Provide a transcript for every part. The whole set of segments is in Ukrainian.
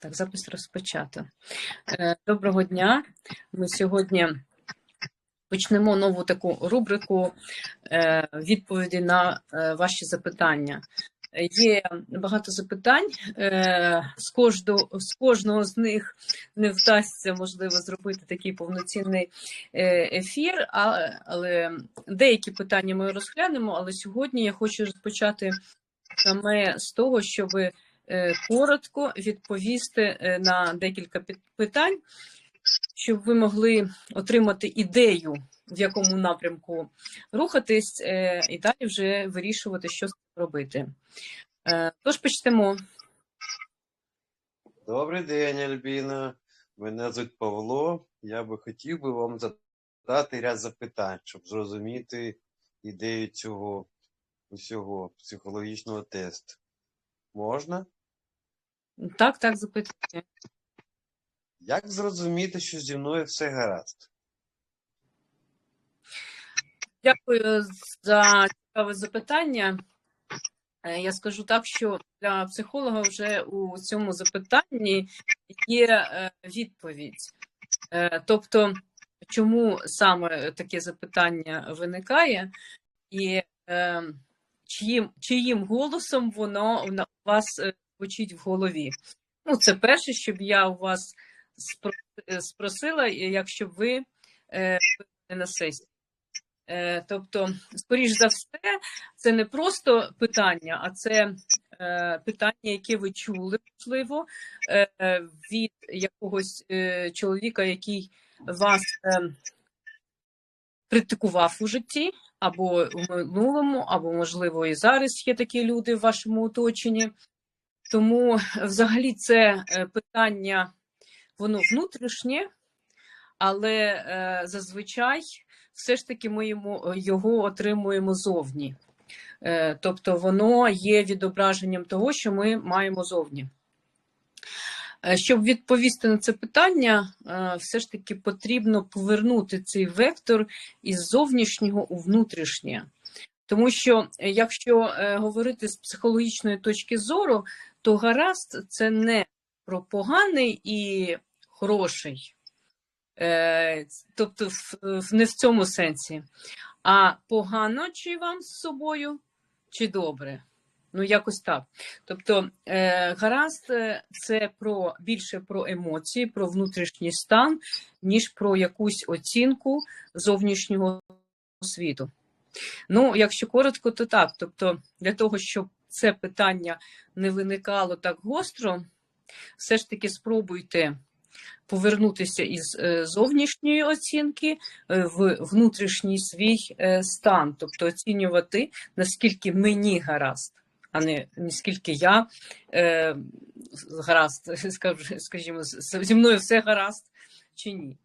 Так, запис розпочато. Е, Доброго дня. Ми сьогодні почнемо нову таку рубрику е, відповіді на е, ваші запитання. Є багато запитань. З кожного, з кожного з них не вдасться, можливо, зробити такий повноцінний ефір, але деякі питання ми розглянемо. Але сьогодні я хочу розпочати саме з того, щоб е, коротко відповісти е, на декілька питань, щоб ви могли отримати ідею, в якому напрямку рухатись, е, і далі вже вирішувати, що робити. Е, Тож почнемо. Добрий день, Альбіна. Мене звуть Павло. Я би хотів би вам задати ряд запитань, щоб зрозуміти ідею цього усього психологічного тесту. Можна? Так, так, запитання. Як зрозуміти, що зі мною все гаразд? Дякую за цікаве запитання. Е, Я скажу так, що для психолога вже у цьому запитанні є е, відповідь. Е, Тобто, чому саме таке запитання виникає, і е, чиїм, чиїм голосом воно у вас звучить в голові? Ну, це перше, щоб я у вас е, спросила, якщо ви е, на сесії. Е, Тобто, скоріш за все, це не просто питання, а це е, питання, яке ви чули, можливо, е, е, від якогось е, чоловіка, який вас е, критикував у житті, або в минулому, або, можливо, і зараз є такі люди в вашому оточенні. Тому, взагалі, це е, питання, воно внутрішнє, але е, зазвичай все ж таки ми його отримуємо зовні. Е, Тобто воно є відображенням того, що ми маємо зовні. Е, Щоб відповісти на це питання, е, все ж таки потрібно повернути цей вектор із зовнішнього у внутрішнє. Тому що, е, якщо е, говорити з психологічної точки зору, то гаразд це не про поганий і хороший. Е, Тобто, не в цьому сенсі. А погано чи вам з собою, чи добре? Ну, якось так. Тобто, гаразд, це про більше про емоції, про внутрішній стан, ніж про якусь оцінку зовнішнього світу. Ну, якщо коротко, то так. Тобто, для того, щоб це питання не виникало так гостро, все ж таки спробуйте повернутися із е, зовнішньої оцінки е, в внутрішній свій е, стан, тобто оцінювати, наскільки мені гаразд, а не наскільки я е, гаразд, скажімо, зі мною все гаразд чи ні.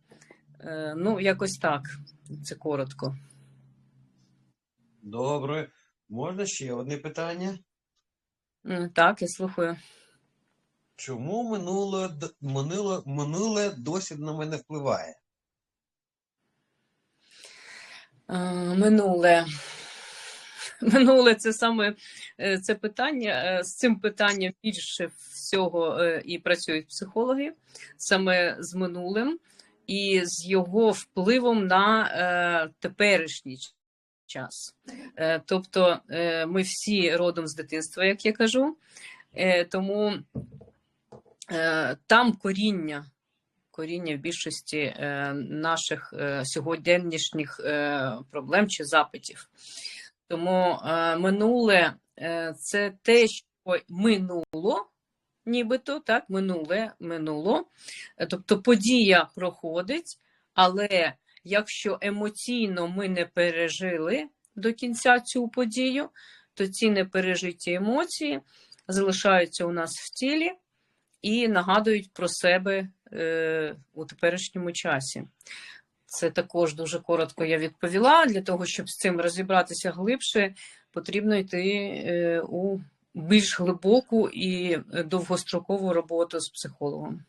Е, Ну, якось так, це коротко. Добре. Можна ще одне питання? Так, я слухаю. Чому минуле, минуле, минуле досі на мене впливає? Минуле. Минуле це саме е, це питання. е, З цим питанням більше всього е, і працюють психологи, саме з минулим і з його впливом на теперішній час. Е, Тобто е, ми всі родом з дитинства, як я кажу, Е, тому там коріння коріння в більшості наших сьогоднішніх е, проблем чи запитів. Тому минуле це те, що минуло, нібито так, минуле, минуло. Тобто подія проходить, але якщо емоційно ми не пережили до кінця цю подію, то ці непережиті емоції залишаються у нас в тілі і нагадують про себе е, у теперішньому часі. Це також дуже коротко я відповіла. Для того, щоб з цим розібратися глибше, потрібно йти е, у більш глибоку і довгострокову роботу з психологом.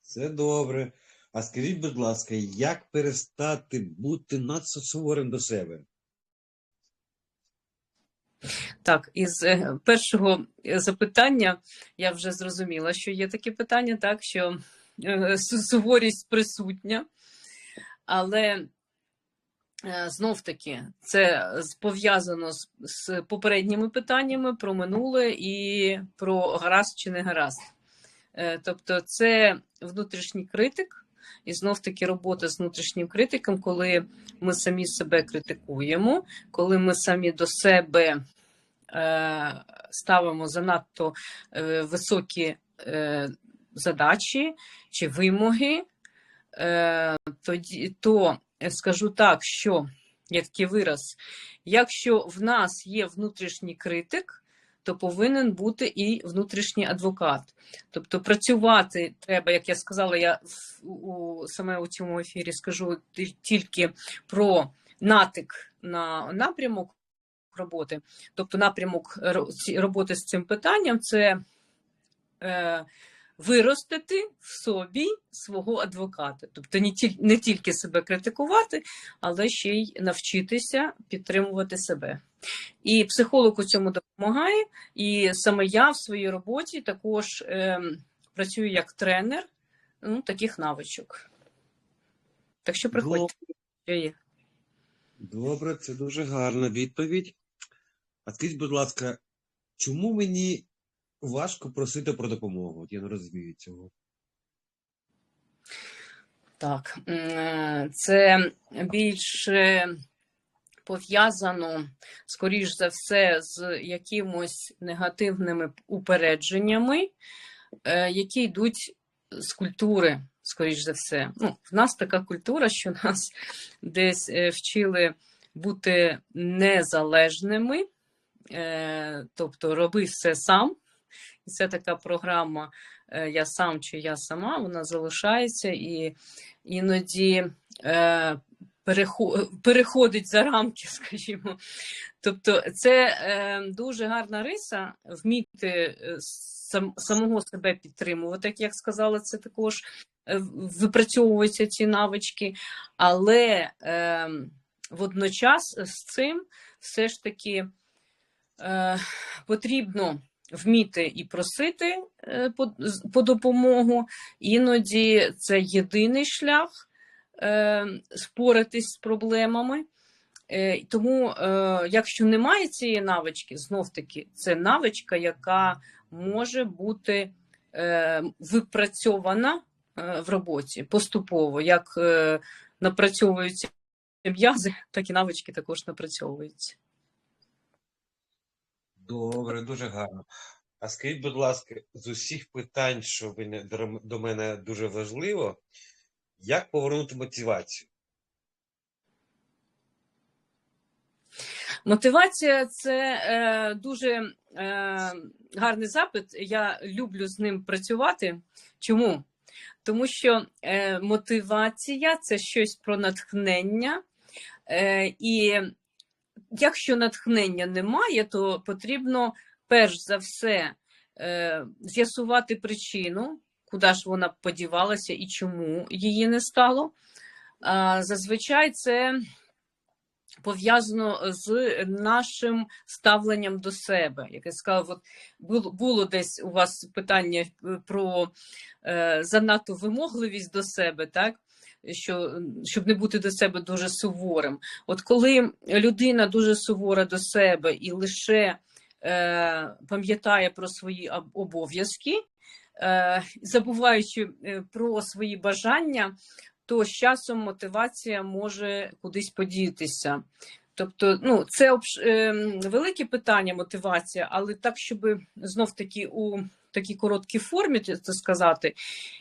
Це добре. А скажіть, будь ласка, як перестати бути надто суворим до себе? Так, із е, першого е, запитання я вже зрозуміла, що є такі питання, так що е, суворість присутня, але знов таки це пов'язано з, з попередніми питаннями про минуле і про гаразд чи не гаразд. Тобто, це внутрішній критик, і знов таки робота з внутрішнім критиком, коли ми самі себе критикуємо, коли ми самі до себе е, ставимо занадто е, високі е, задачі чи вимоги, е, тоді то скажу так, що є такий вираз, якщо в нас є внутрішній критик, то повинен бути і внутрішній адвокат. Тобто працювати треба, як я сказала, я у, саме у цьому ефірі скажу тільки про натик на напрямок роботи. Тобто напрямок ро- роботи з цим питанням це е, виростити в собі свого адвоката. Тобто не, тіль, не тільки себе критикувати, але ще й навчитися підтримувати себе. І психолог у цьому допомагає. І саме я в своїй роботі також е, працюю як тренер ну, таких навичок. Так що приходьте. є. Добре, це дуже гарна відповідь. А скажіть, будь ласка, чому мені важко просити про допомогу? От я не розумію цього. Так, це більше пов'язано, скоріш за все, з якимось негативними упередженнями, е, які йдуть з культури, скоріш за все. Ну, в нас така культура, що нас десь е, вчили бути незалежними, е, тобто роби все сам. І це така програма е, Я сам чи я сама, вона залишається і іноді е, переходить за рамки, скажімо. Тобто, це е, дуже гарна риса вміти самого себе підтримувати, як сказала, це також випрацьовуються ці навички, але е, водночас з цим все ж таки е, потрібно вміти і просити е, по, по допомогу. Іноді це єдиний шлях е, споратись з проблемами. Е, тому, е, якщо немає цієї навички, знов таки, це навичка, яка може бути е, випрацьована е, в роботі поступово, як е, напрацьовуються м'язи, так і навички також напрацьовуються. Добре, дуже гарно. А скажіть, будь ласка, з усіх питань, що ви до мене дуже важливо, як повернути мотивацію? Мотивація це е, дуже е, гарний запит. Я люблю з ним працювати. Чому? Тому що е, мотивація це щось про натхнення. Е, і якщо натхнення немає, то потрібно перш за все е, з'ясувати причину, куди ж вона подівалася і чому її не стало. А, зазвичай це пов'язано з нашим ставленням до себе. Як я сказала, от було, було десь у вас питання е, про е, занадто вимогливість до себе, так? Що, щоб не бути до себе дуже суворим. От коли людина дуже сувора до себе і лише е, пам'ятає про свої обов'язки, е, забуваючи е, про свої бажання, то з часом мотивація може кудись подітися. Тобто, ну, це ем, велике питання мотивація, але так, щоб знов таки у такій короткій формі це сказати,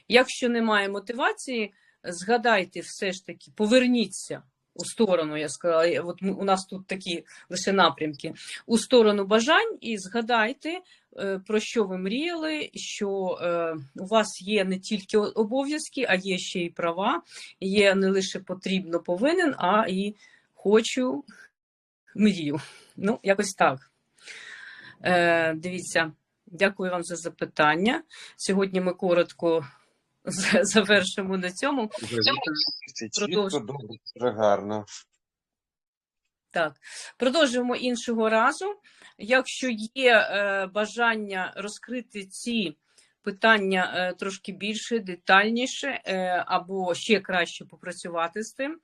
якщо немає мотивації, згадайте все ж таки, поверніться у сторону, я сказала, от у нас тут такі лише напрямки, у сторону бажань і згадайте, е, про що ви мріяли, що е, у вас є не тільки обов'язки, а є ще й права, є не лише потрібно повинен, а і хочу мрію. Ну, якось так. Е, дивіться, дякую вам за запитання. Сьогодні ми коротко завершимо на цьому. Чітко, добре, дуже гарно. Так, продовжуємо іншого разу. Якщо є е, бажання розкрити ці питання е, трошки більше, детальніше, е, або ще краще попрацювати з тим,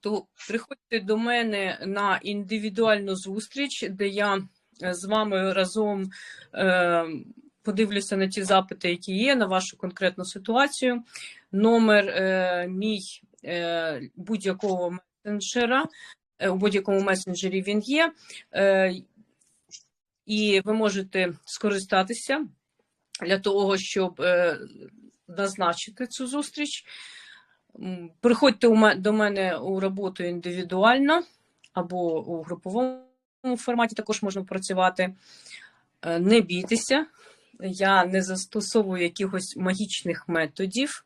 то приходьте до мене на індивідуальну зустріч, де я е, з вами разом е, подивлюся на ті запити, які є, на вашу конкретну ситуацію. Номер е, мій е, будь-якого месенджера. е, У будь-якому месенджері він є, е, і ви можете скористатися для того, щоб е, назначити цю зустріч. Приходьте до мене у роботу індивідуально або у груповому форматі також можна працювати. Е, Не бійтеся, я не застосовую якихось магічних методів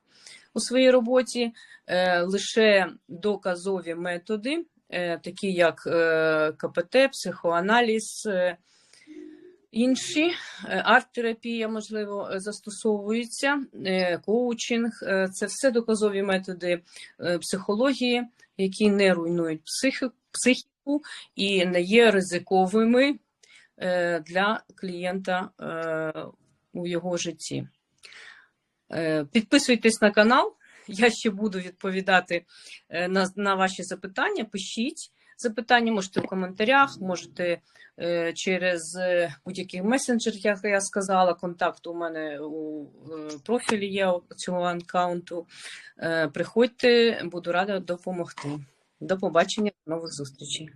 у своїй роботі, е, лише доказові методи, е, такі як е, КПТ, психоаналіз, інші, арт-терапія, можливо, застосовуються, коучинг це все доказові методи психології, які не руйнують психіку і не є ризиковими для клієнта у його житті. Е, Підписуйтесь на канал. Я ще буду відповідати е, на, на ваші запитання. Пишіть запитання, можете в коментарях, можете е, через будь-який месенджер, як я сказала. Контакт у мене у профілі є цього аккаунту. Е, Приходьте, буду рада допомогти. До побачення, нових зустрічей.